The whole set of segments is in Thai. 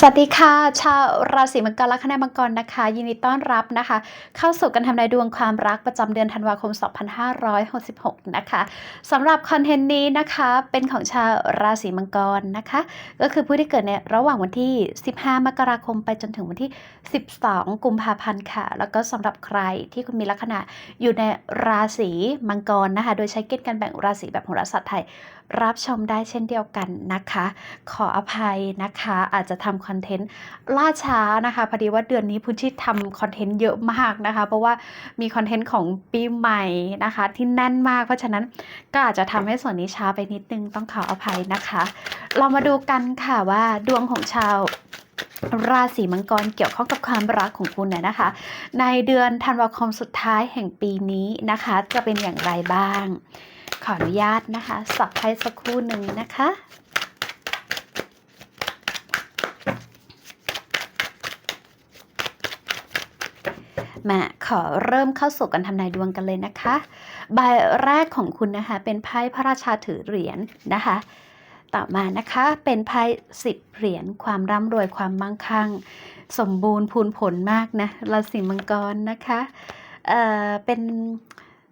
สวัสดีค่ะ ชาวราศีมังกรและคณะมังกรนะคะ ยินดีต้อนรับนะคะ เข้าสู่การทำนายดวงความรักประจำเดือนธันวาคม 2566 นะคะสำหรับคอนเทนต์นี้นะคะเป็นของชาวราศีมังกรนะคะ ก็คือผู้ที่เกิดในระหว่างวันที่ 15 มกราคมไปจนถึงวันที่ 12 กุมภาพันธ์ค่ะ แล้วก็สำหรับใครที่คุณมีลัคนาอยู่ในราศีมังกรนะคะ โดยใช้เกณฑ์การแบ่งราศีแบบโหราศาสตร์ไทย รับชมได้เช่นเดียวกันนะคะ ขออภัยนะคะ อาจจะทำคอนเทนต์ล่าช้านะคะพอดีว่าเดือนนี้พื้นที่ทำคอนเทนต์เยอะมากนะคะ เพราะว่ามีคอนเทนต์ของปีใหม่นะคะ ที่แน่นมาก เพราะฉะนั้นก็อาจจะทำให้ส่วนนี้ช้าไปนิดนึงต้องขออภัยนะคะ เรามาดูกันค่ะว่าดวงของชาวราศีมังกรเกี่ยวข้องกับความรักของคุณเนี่ยนะคะ ในเดือนธันวาคมสุดท้ายแห่งปีนี้นะคะ จะเป็นอย่างไรบ้าง ขออนุญาตนะคะ สับไพ่สักครู่หนึ่งนะคะ มาขอเริ่มเข้าสู่การทำนายดวงกันเลยนะคะ ใบแรกของคุณนะคะ เป็นไพ่พระราชาถือเหรียญนะคะต่อมานะคะเป็นไพ่สิบเหรียญความร่ำรวยความมั่งคั่ง สมบูรณ์พูนผลมากนะราศีมังกรนะคะเอ่อเป็น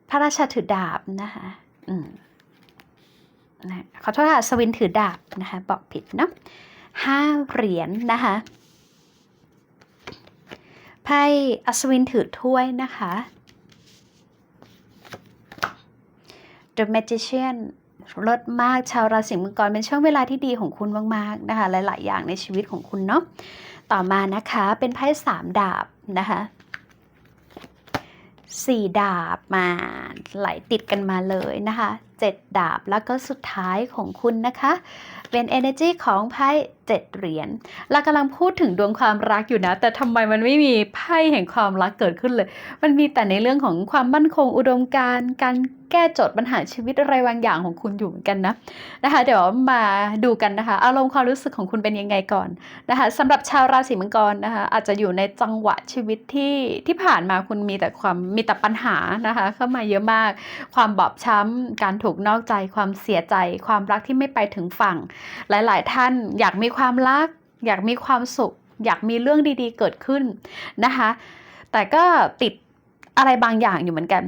พระราชาถือดาบนะคะ นะขอโทษค่ะสวินถือดาบนะคะบอกผิดเนาะห้าเหรียญนะคะไพ่อัศวินถือถ้วยนะคะ The Magician ลดมากชาวราศีมังกรเป็นช่วงเวลาที่ดีของคุณมากๆนะคะ หลาย ๆ อย่างในชีวิตของคุณเนาะต่อมานะคะเป็นไพ่สามดาบนะคะ สี่ดาบมาไหลติดกันมาเลยนะคะเจ็ดดาบ แล้วก็สุดท้ายของคุณนะคะ เป็น energy ของไพ่เจ็ดเหรียญเรากำลังพูดถึงดวงความรักอยู่นะ แต่ทำไมมันไม่มีไพ่แห่งความรักเกิดขึ้นเลย มันมีแต่ในเรื่องของความมั่นคงอุดมการณ์การแก้โจทย์ปัญหาชีวิตอะไรบางอย่างของคุณอยู่เหมือนกันนะนะคะ เดี๋ยวมาดูกันนะคะ อารมณ์ความรู้สึกของคุณเป็นยังไงก่อนนะคะสำหรับชาวราศีมังกรนะคะ อาจจะอยู่ในจังหวะชีวิตที่ที่ผ่านมาคุณมีแต่ความมีแต่ปัญหานะคะ เข้ามาเยอะมาก ความบอบช้ำการถูกนอกใจความเสียใจ ความรักที่ไม่ไปถึงฝั่ง หลาย ๆ ท่านอยากมีความรัก อยากมีความสุข อยากมีเรื่องดีๆ เกิดขึ้นนะคะ แต่ก็ติดอะไรบางอย่างอยู่เหมือนกัน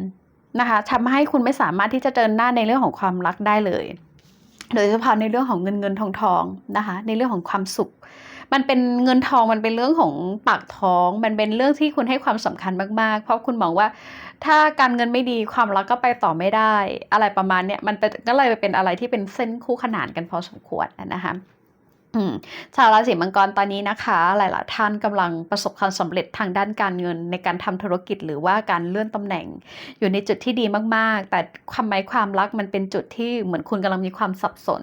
นะคะทำให้คุณไม่สามารถที่จะเดินหน้าในเรื่องของความรักได้เลย โดยเฉพาะในเรื่องของเงินเงินทองทองนะคะ ในเรื่องของความสุข มันเป็นเงินทองมันเป็นเรื่องของปากท้อง มันเป็นเรื่องที่คุณให้ความสำคัญมากๆ เพราะคุณมองว่า ถ้าการเงินไม่ดีความรักก็ไปต่อไม่ได้ อะไรประมาณเนี้ยมันเป็นก็เลยเป็นอะไรที่เป็นเส้นคู่ขนานกันพอสมควรนะคะ ชาวราศีมังกรตอนนี้นะคะ หลายๆท่านกำลังประสบความสำเร็จทางด้านการเงิน ในการทำธุรกิจหรือว่าการเลื่อนตำแหน่ง อยู่ในจุดที่ดีมากๆ แต่ความหมายความรักมันเป็นจุดที่เหมือนคุณกำลังมีความสับสน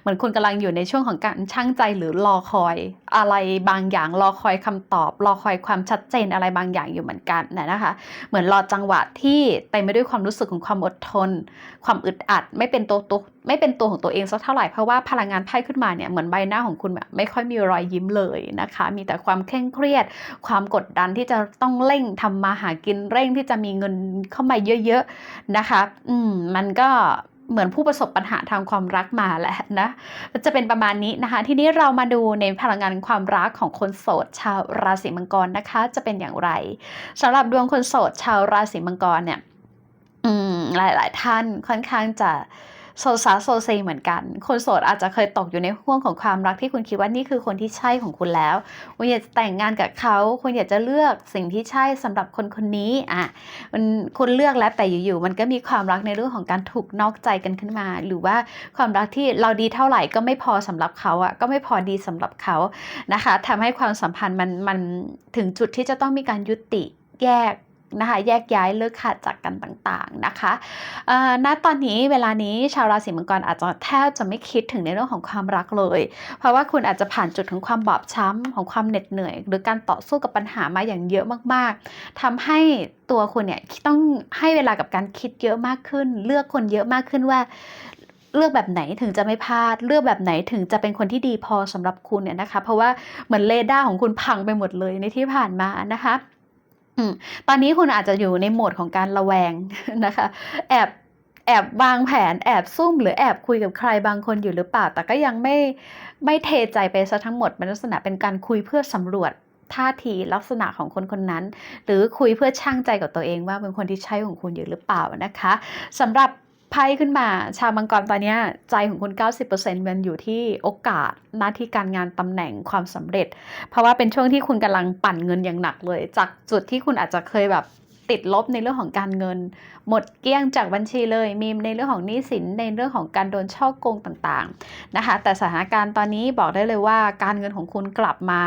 เหมือนคุณกำลังอยู่ในช่วงของการช่างใจหรือรอคอย อะไรบางอย่างรอคอยคำตอบ รอคอยความชัดเจนอะไรบางอย่างอยู่เหมือนกันนะนะคะ เหมือนรอจังหวะที่เต็มไปด้วยความรู้สึกของความอดทน ความอึดอัด ไม่เป็นตัว ไม่เป็นตัวของตัวเองสักเท่าไหร่เพราะว่าพลังงานไพ่ขึ้นมาเนี่ยเหมือนใบหน้าของคุณแบบไม่ค่อยมีรอยยิ้มเลยนะคะ มีแต่ความเคร่งเครียด ความกดดันที่จะต้องเร่งทำมาหากินเร่งที่จะมีเงินเข้ามาเยอะๆนะคะ อืมมันก็เหมือนผู้ประสบปัญหาทางความรักมาแหละนะ จะเป็นประมาณนี้นะคะ ทีนี้เรามาดูในพลังงานความรักของคนโสด ชาวราศีมังกรนะคะ จะเป็นอย่างไรสำหรับดวงคนโสด ชาวราศีมังกรเนี่ย อืมหลาย ๆ ท่านค่อนข้างจะ โซซาโซเซเหมือนกัน คนโสดอาจจะเคยตกอยู่ในห่วงของความรักที่คุณคิดว่านี่คือคนที่ใช่ของคุณแล้ว คุณอยากจะแต่งงานกับเขาคุณอยากจะเลือกสิ่งที่ใช่สำหรับคนคนนี้อะมันคุณเลือกแล้วแต่อยู่ๆมันก็มีความรักในเรื่องของการถูกนอกใจกันขึ้นมา หรือว่าความรักที่เราดีเท่าไหร่ก็ไม่พอสำหรับเขาอะก็ไม่พอดีสำหรับเขานะคะทำให้ความสัมพันธ์มันมันถึงจุดที่จะต้องมีการยุติแยก นะคะ แยกย้ายเลิกขาดจากกันต่างๆนะคะณตอนนี้เวลานี้ชาวราศีมังกรอาจจะแทบจะไม่คิดถึงในเรื่องของความรักเลย เพราะว่าคุณอาจจะผ่านจุดของความบอบช้ำของความเหน็ดเหนื่อย หรือการต่อสู้กับปัญหามาอย่างเยอะมากๆทำให้ตัวคุณเนี่ยต้องให้เวลากับการคิดเยอะมากขึ้น เลือกคนเยอะมากขึ้นว่าเลือกแบบไหนถึงจะไม่พลาด เลือกแบบไหนถึงจะเป็นคนที่ดีพอสำหรับคุณเนี่ยนะคะ เพราะว่าเหมือนเรดาร์ของคุณพังไปหมดเลยในที่ผ่านมานะคะ ตอนนี้คุณอาจจะอยู่ในโหมดของการระแวงนะคะ แอบแอบวางแผนแอบซุ่ม หรือแอบคุยกับใครบางคนอยู่หรือเปล่า แต่ก็ยังไม่ไม่เทใจไปซะทั้งหมดเป็นลักษณะเป็นการคุยเพื่อสำรวจท่าทีลักษณะของคนคนนั้น หรือคุยเพื่อช่างใจกับตัวเองว่าเป็นคนที่ใช่ของคุณอยู่หรือเปล่านะคะสำหรับ ไพ่ขึ้นมา ชาวมังกรตอนนี้ใจของคุณ 90%มันอยู่ที่โอกาสหน้าที่การงานตำแหน่งความสำเร็จ เพราะว่าเป็นช่วงที่คุณกำลังปั่นเงินอย่างหนักเลย จากจุดที่คุณอาจจะเคยแบบติดลบในเรื่องของการเงิน หมดเกลี้ยงจากบัญชีเลย มีในเรื่องของหนี้สินในเรื่องของการโดนช่อโกงต่างๆนะคะ แต่สถานการณ์ตอนนี้บอกได้เลยว่าการเงินของคุณกลับมา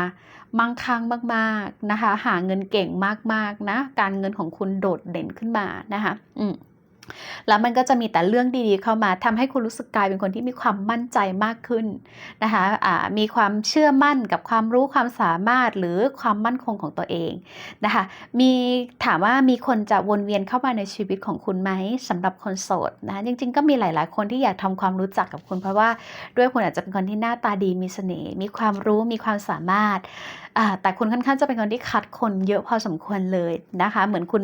มั่งคั่งมากๆนะคะ หาเงินเก่งมากๆนะ การเงินของคุณโดดเด่นขึ้นมานะคะ อืม แล้วมันก็จะมีแต่เรื่องดีๆเข้ามาทำให้คุณรู้สึกกลายเป็นคนที่มีความมั่นใจมากขึ้นนะคะอ่ามีความเชื่อมั่นกับความรู้ความสามารถหรือความมั่นคงของตัวเองนะคะมีถามว่ามีคนจะวนเวียนเข้ามาในชีวิตของคุณไหมสำหรับคนโสดนะคะจริงๆ ก็มีหลายๆ คนที่อยากทำความรู้จักกับคุณ เพราะว่าด้วยคุณอาจจะเป็นคนที่หน้าตาดีมีเสน่ห์มีความรู้มีความสามารถ แต่คุณค่อนข้างจะเป็นคนที่คัดคนเยอะพอสมควรเลยนะคะ เหมือนคุณ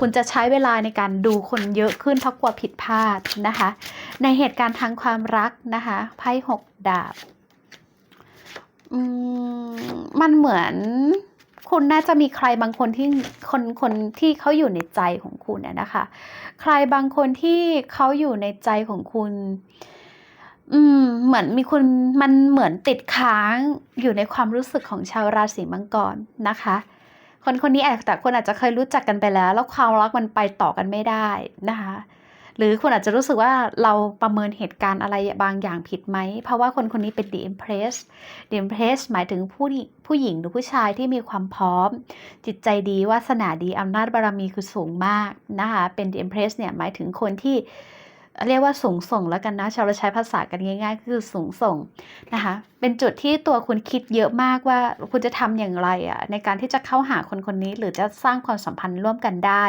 คุณจะใช้เวลาในการดูคนเยอะขึ้นเพราะกลัวผิดพลาดนะคะ ในเหตุการณ์ทางความรักนะคะไพ่หกดาบมันเหมือนคุณน่าจะมีใครบางคนที่คนคนที่เขาอยู่ในใจของคุณนะคะ ใครบางคนที่เขาอยู่ในใจของคุณ อืม เหมือนมีคุณมันเหมือนติดค้างอยู่ในความรู้สึกของชาวราศีมังกรนะคะ คนคนนี้อาจแต่คนอาจจะเคยรู้จักกันไปแล้ว แล้วความรักมันไปต่อกันไม่ได้นะคะ หรือคุณอาจจะรู้สึกว่าเราประเมินเหตุการณ์อะไรบางอย่างผิดไหม เพราะว่าคนคนนี้เป็น The Empress The Empress หมายถึงผู้ผู้หญิงหรือผู้ชายที่มีความพร้อม จิตใจดีวาสนาดีอำนาจบารมีคือสูงมากนะคะเป็น The Empress เนี่ยหมายถึงคนที่ เรียกว่าสูงส่งแล้วกันนะชาวเราใช้ภาษากันง่าย ๆ คือสูงส่งนะคะ เป็นจุดที่ตัวคุณคิดเยอะมากว่าคุณจะทำอย่างไรอะในการที่จะเข้าหาคนคนนี้หรือจะสร้างความสัมพันธ์ร่วมกันได้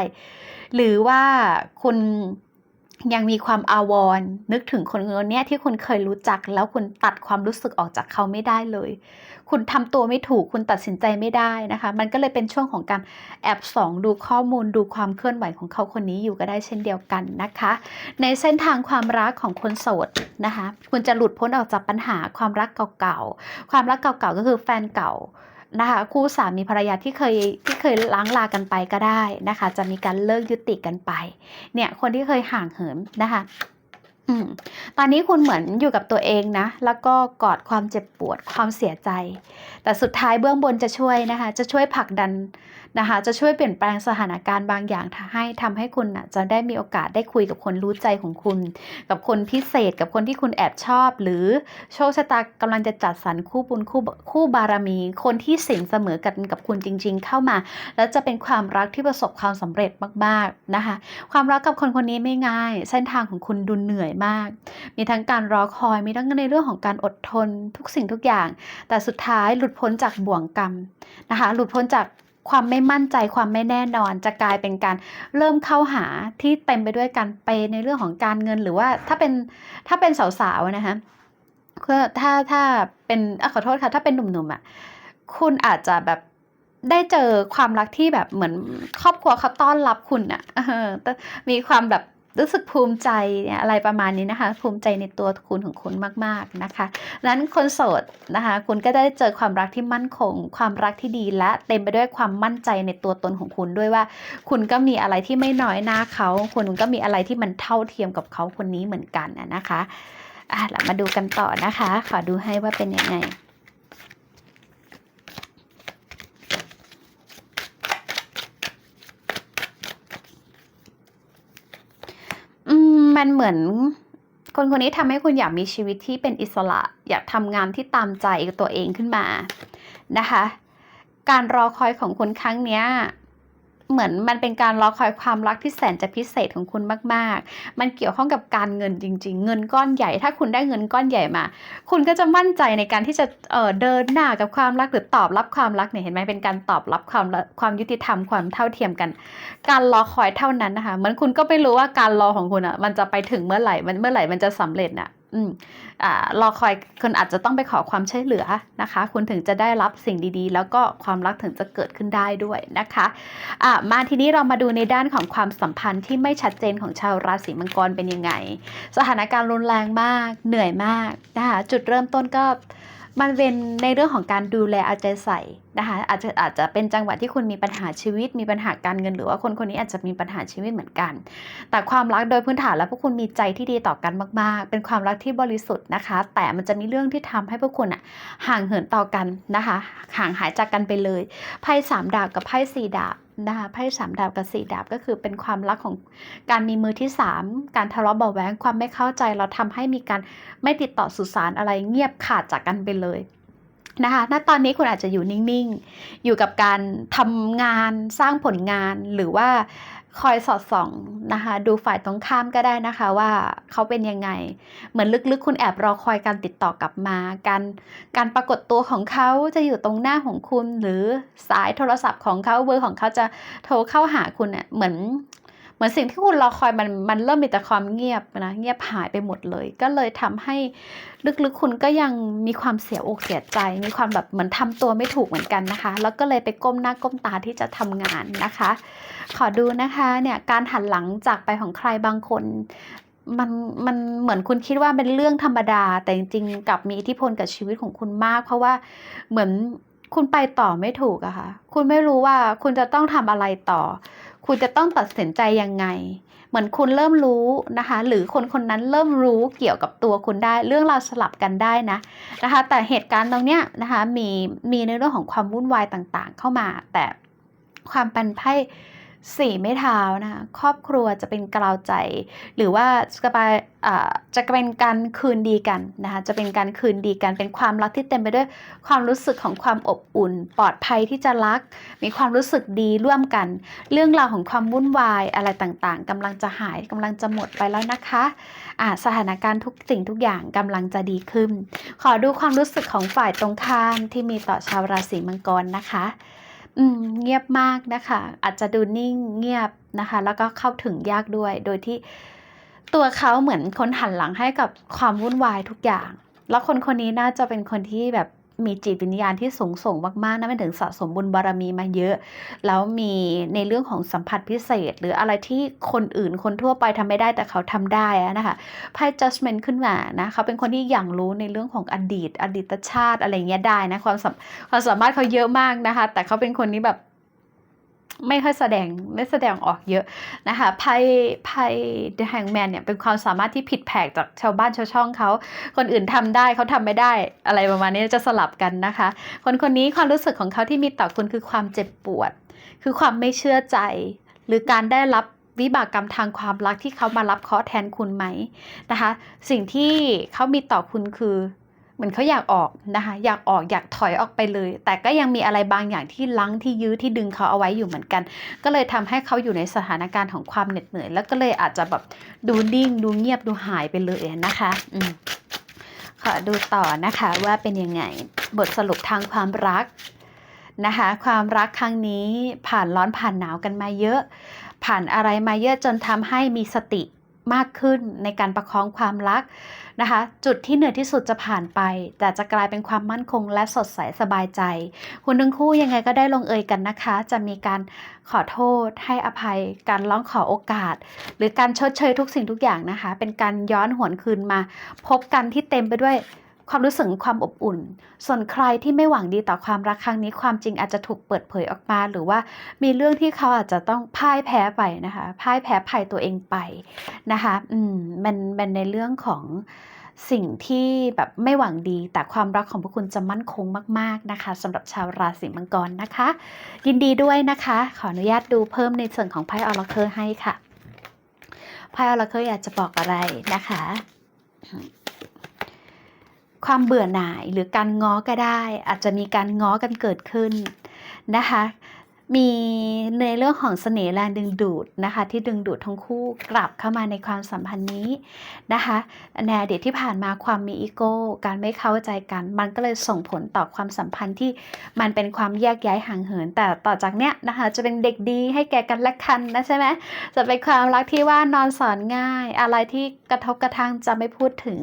หรือว่าคุณ ยังมีความอาวรณ์นึกถึงคนคนนี้ที่คุณเคยรู้จัก แล้วคุณตัดความรู้สึกออกจากเขาไม่ได้เลย คุณทำตัวไม่ถูกคุณตัดสินใจไม่ได้นะคะ มันก็เลยเป็นช่วงของการแอบส่องดูข้อมูลดูความเคลื่อนไหวของเขาคนนี้อยู่ก็ได้เช่นเดียวกันนะคะ ในเส้นทางความรักของคนโสดนะคะ คุณจะหลุดพ้นออกจากปัญหาความรักเก่าๆความรักเก่าๆก็คือแฟนเก่า นะคะคู่สามีภรรยาที่เคยที่เคยล้างลากันไปก็ได้นะคะ จะมีการเลิกยุติกันไป เนี่ยคนที่เคยห่างเหินนะคะอืมตอนนี้คุณเหมือนอยู่กับตัวเองนะ แล้วก็กอดความเจ็บปวดความเสียใจ แต่สุดท้ายเบื้องบนจะช่วยนะคะ จะช่วยผลักดัน นะคะ จะช่วยเปลี่ยนแปลงสถานการณ์บางอย่างให้ทำให้คุณนะจะได้มีโอกาสได้คุยกับคนรู้ใจของคุณ กับคนพิเศษกับคนที่คุณแอบชอบ หรือโชคชะตากำลังจะจัดสรรคู่บุญคู่คู่บารมี คนที่สิงเสมอกันกับคุณจริง ๆ เข้ามา แล้วจะเป็นความรักที่ประสบความสำเร็จมากๆนะคะ ความรักกับคนคนนี้ไม่ง่าย เส้นทางของคุณดูเหนื่อยมาก มีทั้งการรอคอยมีทั้งในเรื่องของการอดทนทุกสิ่งทุกอย่าง แต่สุดท้ายหลุดพ้นจากบ่วงกรรมนะคะ หลุดพ้นจาก ความไม่มั่นใจความไม่แน่นอนจะกลายเป็นการเริ่มเข้าหาที่เต็มไปด้วยการเปในเรื่องของการเงินหรือว่าถ้าเป็นถ้าเป็นสาวๆนะคะก็ถ้าถ้าเป็นอขอโทษค่ะถ้าเป็นหนุ่มๆอะคุณอาจจะแบบได้เจอความรักที่แบบเหมือนครอบครัวเขาต้อนรับคุณอะมีความแบบ รู้สึกภูมิใจเนี่ยอะไรประมาณนี้นะคะ ภูมิใจในตัวคุณของคุณมาก ๆนะคะนั้นคนโสดนะคะ คุณก็ได้เจอความรักที่มั่นคง ความรักที่ดีและเต็มไปด้วยความมั่นใจในตัวตนของคุณด้วยว่า คุณก็มีอะไรที่ไม่น้อยหน้าเขาคุณก็มีอะไรที่มันเท่าเทียมกับเขาคนนี้เหมือนกันนะคะอะเรามาดูกันต่อนะคะ ขอดูให้ว่าเป็นยังไง อื มันเหมือน คนคนนี้ทำให้คุณอยากมีชีวิตที่เป็นอิสระ อยากทำงานที่ตามใจตัวเองขึ้นมานะคะ การรอคอยของคุณครั้งเนี้ย เหมือนมันเป็นการรอคอยความรักที่แสนจะพิเศษของคุณมากๆ มันเกี่ยวข้องกับการเงินจริง ๆ เงินก้อนใหญ่ ถ้าคุณได้เงินก้อนใหญ่มา คุณก็จะมั่นใจในการที่จะเอ่อเดินหน้ากับความรักหรือตอบรับความรักเนี่ยเห็นไหมเป็นการตอบรับความความยุติธรรมความเท่าเทียมกัน การรอคอยเท่านั้นนะคะเหมือนคุณก็ไม่รู้ว่าการรอของคุณอะมันจะไปถึงเมื่อไหร่มันเมื่อไหร่มันจะสำเร็จอะอืมอ่า รอคอยคุณอาจจะต้องไปขอความช่วยเหลือนะคะ คุณถึงจะได้รับสิ่งดีๆ แล้วก็ความรักถึงจะเกิดขึ้นได้ด้วยนะคะอะมาทีนี้เรามาดูในด้านของความสัมพันธ์ที่ไม่ชัดเจนของชาวราศีมังกรเป็นยังไง สถานการณ์รุนแรงมากเหนื่อยมากนะคะจุดเริ่มต้นก็ มันเป็นในเรื่องของการดูแลเอาใจใส่นะคะอาจจะอาจจะเป็นจังหวะที่คุณมีปัญหาชีวิต มีปัญหาการเงินหรือว่าคนคนนี้อาจจะมีปัญหาชีวิตเหมือนกัน แต่ความรักโดยพื้นฐานแล้วพวกคุณมีใจที่ดีต่อกันมาก ๆ เป็นความรักที่บริสุทธิ์นะคะ แต่มันจะมีเรื่องที่ทำให้พวกคุณอะห่างเหินต่อกันนะคะ ห่างหายจากกันไปเลยไพ่สามดาบกับไพ่สี่ดาบ นะคะไพ่สามดาบกับสี่ดาบก็คือเป็นความรักของการมีมือที่สามการทะเลาะเบาะแว้งความไม่เข้าใจเราทำให้มีการไม่ติดต่อสื่อสารอะไรเงียบขาดจากกันไปเลยนะคะณตอนนี้คุณอาจจะอยู่นิ่งๆ อยู่กับการทำงานสร้างผลงานหรือว่า คอยสอดส่องนะคะดูฝ่ายตรงข้ามก็ได้นะคะว่าเขาเป็นยังไง เหมือนลึกๆ คุณแอบรอคอยการติดต่อกลับมา การการปรากฏตัวของเขาจะอยู่ตรงหน้าของคุณ หรือสายโทรศัพท์ของเขาเบอร์ของเขาจะโทรเข้าหาคุณเนี่ยเหมือน เหมือนสิ่งที่คุณรอคอยมันมันเริ่มมีแต่ความเงียบนะเงียบหายไปหมดเลย ก็เลยทำให้ลึกๆคุณก็ยังมีความเสียอกเสียใจ มีความแบบเหมือนทำตัวไม่ถูกเหมือนกันนะคะ แล้วก็เลยไปก้มหน้าก้มตาที่จะทำงานนะคะ ขอดูนะคะเนี่ยการหันหลังจากไปของใครบางคนมันมันเหมือนคุณคิดว่าเป็นเรื่องธรรมดา แต่จริงๆกลับมีอิทธิพลกับชีวิตของคุณมาก เพราะว่าเหมือนคุณไปต่อไม่ถูกอะค่ะ คุณไม่รู้ว่าคุณจะต้องทำอะไรต่อ คุณจะต้องตัดสินใจยังไง เหมือนคุณเริ่มรู้นะคะ หรือคนคนนั้นเริ่มรู้เกี่ยวกับตัวคุณได้ เรื่องราวสลับกันได้นะนะคะ แต่เหตุการณ์ตรงเนี้ยนะคะมีมีในเรื่องของความวุ่นวายต่างๆ เข้ามา แต่ความเป็นไพ่ สี่ไม้เท้านะคะครอบครัวจะเป็นกล่าวใจ หรือว่าจะไปอ่าจะเป็นการคืนดีกันนะคะจะเป็นการคืนดีกันเป็นความรักที่เต็มไปด้วยความรู้สึกของความอบอุ่น ปลอดภัยที่จะรัก มีความรู้สึกดีร่วมกัน เรื่องราวของความวุ่นวายอะไรต่างๆกำลังจะหายกำลังจะหมดไปแล้วนะคะอ่าสถานการณ์ทุกสิ่งทุกอย่างกำลังจะดีขึ้น ขอดูความรู้สึกของฝ่ายตรงข้ามที่มีต่อชาวราศีมังกรนะคะ อืม เงียบมากนะคะ อาจจะดูนิ่งเงียบนะคะ แล้วก็เข้าถึงยากด้วย โดยที่ตัวเขาเหมือนคนหันหลังให้กับความวุ่นวายทุกอย่าง แล้วคนคนนี้น่าจะเป็นคนที่แบบ มีจิตวิญญาณที่สูงส่งมากๆนะไม่ถึงสะสมบุญบารมีมาเยอะ แล้วมีในเรื่องของสัมผัสพิเศษ หรืออะไรที่คนอื่นคนทั่วไปทำไม่ได้แต่เขาทำได้นะคะไพ่ judgment ขึ้นมานะเขาเป็นคนที่อย่างรู้ในเรื่องของอดีต อดีตชาติอะไรเงี้ยได้นะความสามความสามารถเขาเยอะมากนะคะ แต่เขาเป็นคนนี้แบบ ไม่ค่อยแสดงไม่แสดงออกเยอะนะคะไพ่ไพ่ The Hangman เนี่ยเป็นความสามารถที่ผิดแผกจากชาวบ้านชาวช่องเขาคนอื่นทำได้เขาทำไม่ได้อะไรประมาณนี้จะสลับกันนะคะ คนคนนี้ความรู้สึกของเขาที่มีต่อคุณคือความเจ็บปวด คือความไม่เชื่อใจ หรือการได้รับวิบากกรรมทางความรักที่เขามารับเคราะห์แทนคุณไหมนะคะ สิ่งที่เขามีต่อคุณคือ เหมือนเขาอยากออกนะคะ อยากออกอยากถอยออกไปเลย แต่ก็ยังมีอะไรบางอย่างที่ลังที่ยื้อที่ดึงเขาเอาไว้อยู่เหมือนกัน ก็เลยทำให้เขาอยู่ในสถานการณ์ของความเหน็ดเหนื่อย แล้วก็เลยอาจจะแบบดูนิ่ง ดูเงียบดูหายไปเลยนะคะอืมขอดูต่อนะคะว่าเป็นยังไงบทสรุปทางความรักนะคะความรักครั้งนี้ผ่านร้อนผ่านหนาวกันมาเยอะ ผ่านอะไรมาเยอะจนทำให้มีสติ มากขึ้นในการประคองความรักนะคะ จุดที่เหนื่อยที่สุดจะผ่านไป แต่จะกลายเป็นความมั่นคงและสดใสสบายใจ คุณทั้งคู่ยังไงก็ได้ลงเอยกันนะคะ จะมีการขอโทษ ให้อภัย การร้องขอโอกาส หรือการชดเชยทุกสิ่งทุกอย่างนะคะ เป็นการย้อนหวนคืนมา พบกันที่เต็มไปด้วย ความรู้สึกความอบอุ่น ส่วนใครที่ไม่หวังดีต่อความรักครั้งนี้ความจริงอาจจะถูกเปิดเผยออกมา หรือว่ามีเรื่องที่เขาอาจจะต้องพ่ายแพ้ไปนะคะพ่ายแพ้ภัยตัวเองไปนะคะอืมมันเป็นในเรื่องของสิ่งที่แบบไม่หวังดีแต่ความรักของพวกคุณจะมั่นคงมาก ๆนะคะสำหรับชาวราศีมังกรนะคะ ยินดีด้วยนะคะ ขออนุญาตดูเพิ่มในส่วนของไพ่ออร์เคอร์ให้ค่ะไพ่ออร์เคอร์อยากจะบอกอะไรนะคะ ความเบื่อหน่ายหรือการง้อก็ได้ อาจจะมีการง้อกันเกิดขึ้นนะคะ มีในเรื่องของเสน่ห์แรงดึงดูดนะคะ ที่ดึงดูดทั้งคู่กลับเข้ามาในความสัมพันธ์นี้นะคะในอดีตที่ผ่านมาความมีอีโก้ การไม่เข้าใจกัน มันก็เลยส่งผลต่อความสัมพันธ์ที่มันเป็นความแยกย้ายห่างเหิน แต่ต่อจากเนี้ยนะคะ จะเป็นเด็กดีให้แก่กันและกันนะใช่ไหมจะเป็นความรักที่ว่านอนสอนง่าย อะไรที่กระทบกระทั่งจะไม่พูดถึง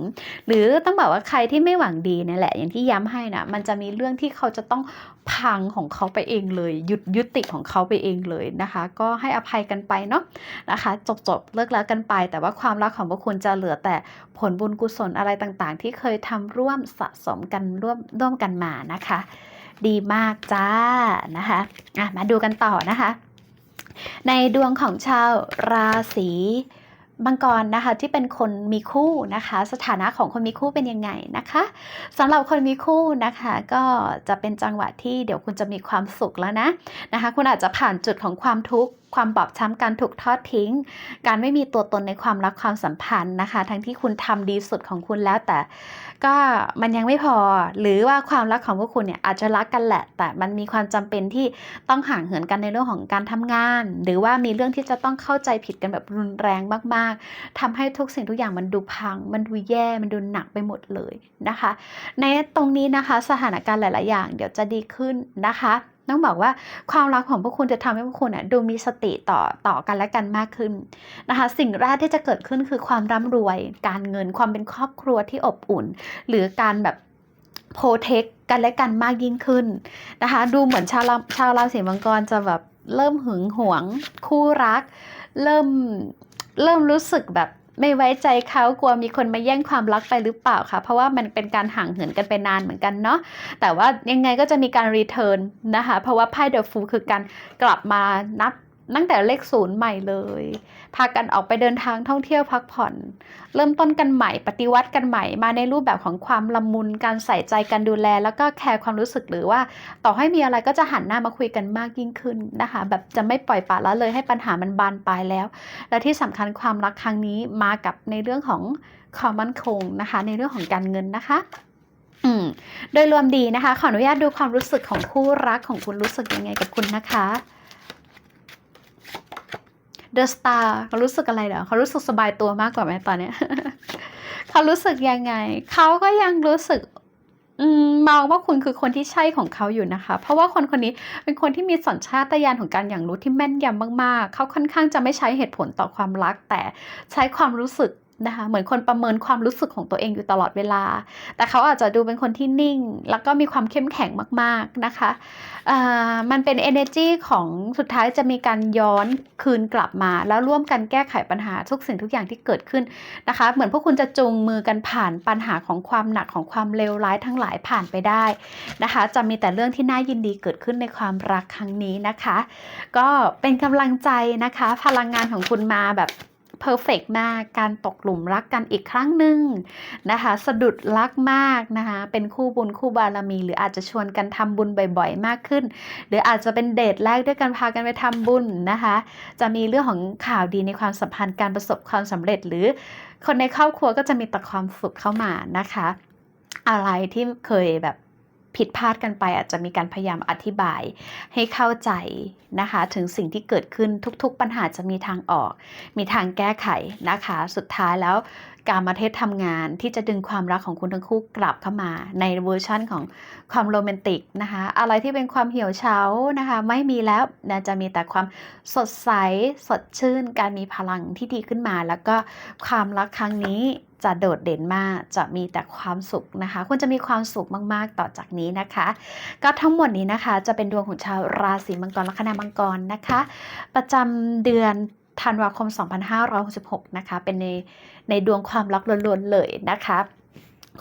หรือต้องบอกว่าใครที่ไม่หวังดีนี่แหละ อย่างที่ย้ำให้นะมันจะมีเรื่องที่เขาจะต้อง พังของเขาไปเองเลย หยุดยุติของเขาไปเองเลยนะคะ ก็ให้อภัยกันไปเนาะนะคะ จบจบเลิกแล้วกันไป แต่ว่าความรักของพวกคุณจะเหลือแต่ผลบุญกุศลอะไรต่างๆ ที่เคยทำร่วมสะสมกันร่วมร่วมกันมานะคะ ดีมากจ้านะคะอะมาดูกันต่อนะคะ ในดวงของชาวราศี บางกรนะคะที่เป็นคนมีคู่นะคะ สถานะของคนมีคู่เป็นยังไงนะคะสำหรับคนมีคู่นะคะ ก็จะเป็นจังหวะที่เดี๋ยวคุณจะมีความสุขแล้วนะนะคะ คุณอาจจะผ่านจุดของความทุกข์ ความบอบช้ำการถูกทอดทิ้ง การไม่มีตัวตนในความรักความสัมพันธ์นะคะ ทั้งที่คุณทำดีสุดของคุณแล้ว แต่ก็มันยังไม่พอ หรือว่าความรักของพวกคุณเนี่ยอาจจะรักกันแหละ แต่มันมีความจำเป็นที่ต้องห่างเหินกันในเรื่องของการทำงาน หรือว่ามีเรื่องที่จะต้องเข้าใจผิดกันแบบรุนแรงมาก ๆทำให้ทุกสิ่งทุกอย่างมันดูพัง มันดูแย่ มันดูหนักไปหมดเลยนะคะ ในตรงนี้นะคะสถานการณ์หลาย ๆ อย่างเดี๋ยวจะดีขึ้นนะคะ ต้องบอกว่าความรักของพวกคุณจะทำให้พวกคุณน่ะดูมีสติต่อต่อกันและกันมากขึ้นนะคะ สิ่งแรกที่จะเกิดขึ้นคือความร่ำรวย การเงินความเป็นครอบครัวที่อบอุ่น หรือการแบบโปรเทคกันและกันมากยิ่งขึ้นนะคะ ดูเหมือนชาวชาวราศีมังกรจะแบบเริ่มหึงหวงคู่รัก เริ่มเริ่มรู้สึกแบบ ไม่ไว้ใจเขากลัวมีคนมาแย่งความรักไปหรือเปล่าคะเพราะว่ามันเป็นการห่างเหินกันไปนานเหมือนกันเนาะแต่ว่ายังไงก็จะมีการรีเทิร์นนะคะ เพราะว่าไพ่เดอะฟูคือการกลับมานับ ตั้งแต่เลขศูนย์ใหม่เลย พากันออกไปเดินทางท่องเที่ยวพักผ่อน เริ่มต้นกันใหม่ ปฏิวัติกันใหม่ มาในรูปแบบของความละมุน การใส่ใจการดูแล แล้วก็แคร์ความรู้สึกหรือว่า ต่อให้มีอะไรก็จะหันหน้ามาคุยกันมากยิ่งขึ้นนะคะ แบบจะไม่ปล่อยปละละเลยให้ปัญหามันบานปลายแล้ว และที่สำคัญความรักครั้งนี้มากับในเรื่องของความมั่นคงนะคะ ในเรื่องของการเงินนะคะโดยรวมดีนะคะ ขออนุญาตดูความรู้สึกของคู่รักของคุณรู้สึกยังไงกับคุณนะคะ เดอะสตาร์เขารู้สึกอะไรเหรอเขารู้สึกสบายตัวมากกว่าไหมตอนเนี้ยเขารู้สึกยังไง เขาก็ยังรู้สึกอืมมองว่าคุณคือคนที่ใช่ของเขาอยู่นะคะ เพราะว่าคนคนนี้เป็นคนที่มีสัญชาตญาณของการอย่างรู้ที่แม่นยำมากๆ เขาค่อนข้างจะไม่ใช้เหตุผลต่อความรัก แต่ใช้ความรู้สึก นะคะเหมือนคนประเมินความรู้สึกของตัวเองอยู่ตลอดเวลา แต่เขาอาจจะดูเป็นคนที่นิ่ง แล้วก็มีความเข้มแข็งมากๆนะคะมันเป็น energy ของสุดท้ายจะมีการย้อนคืนกลับมา แล้วร่วมกันแก้ไขปัญหาทุกสิ่งทุกอย่างที่เกิดขึ้นนะคะ เหมือนพวกคุณจะจูงมือกันผ่านปัญหาของความหนักของความเลวร้ายทั้งหลายผ่านไปได้นะคะ จะมีแต่เรื่องที่น่ายินดีเกิดขึ้นในความรักครั้งนี้นะคะ ก็เป็นกำลังใจนะคะ พลังงานของคุณมาแบบ เพอร์เฟกมากการตกหลุมรักกันอีกครั้งหนึ่งนะคะ สะดุดรักมากนะคะ เป็นคู่บุญคู่บารมี หรืออาจจะชวนกันทำบุญบ่อยๆ มากขึ้น หรืออาจจะเป็นเดทแรกด้วยกันพากันไปทำบุญนะคะ จะมีเรื่องของข่าวดีในความสัมพันธ์การประสบความสำเร็จ หรือคนในครอบครัวก็จะมีแต่ความสุขเข้ามานะคะ อะไรที่เคยแบบ ผิดพลาดกันไปอาจจะมีการพยายามอธิบายให้เข้าใจนะคะ ถึงสิ่งที่เกิดขึ้นทุกๆปัญหาจะมีทางออก มีทางแก้ไขนะคะ สุดท้ายแล้วการมาเทศทำงานที่จะดึงความรักของคุณทั้งคู่กลับเข้ามา ในเวอร์ชั่นของความโรแมนติกนะคะ อะไรที่เป็นความเหี่ยวเฉานะคะ ไม่มีแล้วนะจะมีแต่ความสดใสสดชื่น การมีพลังที่ดีขึ้นมา แล้วก็ความรักครั้งนี้ จะโดดเด่นมากจะมีแต่ความสุขนะคะคุณจะมีความสุขมากๆ ต่อจากนี้นะคะ ก็ทั้งหมดนี้นะคะจะเป็นดวงของชาวราศีมังกรลัคนามังกรนะคะ ประจำเดือนธันวาคม 2566 นะคะ เป็นในในดวงความรักล้วนๆเลยนะคะ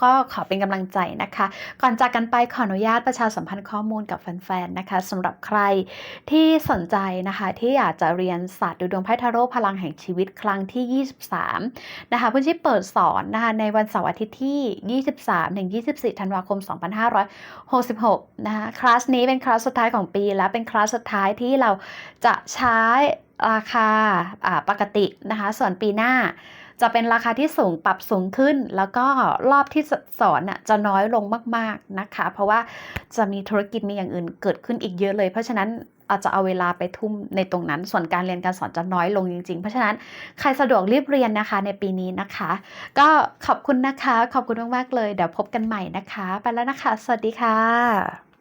ก็ขอเป็นกำลังใจนะคะ ก่อนจากกันไปขออนุญาตประชาสัมพันธ์ข้อมูลกับแฟนๆนะคะสำหรับใครที่สนใจนะคะที่อยากจะเรียนศาสตร์ดูดวงไพ่ทาโร่พลังแห่งชีวิตครั้งที่ 23 นะคะพื้นที่เปิดสอนนะคะในวันเสาร์อาทิตย์ที่ 23ถึง24 ธันวาคม 2566 นะคะคลาสนี้เป็นคลาสสุดท้ายของปี และเป็นคลาสสุดท้ายที่เราจะใช้ราคาอ่าปกตินะคะส่วนปีหน้า จะเป็นราคาที่สูงปรับสูงขึ้น แล้วก็รอบที่สอนน่ะจะน้อยลงมากๆนะคะ เพราะว่าจะมีธุรกิจมีอย่างอื่นเกิดขึ้นอีกเยอะเลย เพราะฉะนั้นอาจจะเอาเวลาไปทุ่มในตรงนั้น ส่วนการเรียนการสอนจะน้อยลงจริงๆ เพราะฉะนั้นใครสะดวกรีบเรียนนะคะในปีนี้นะคะ ก็ขอบคุณนะคะ ขอบคุณมากๆเลย เดี๋ยวพบกันใหม่นะคะ ไปแล้วนะคะ สวัสดีค่ะ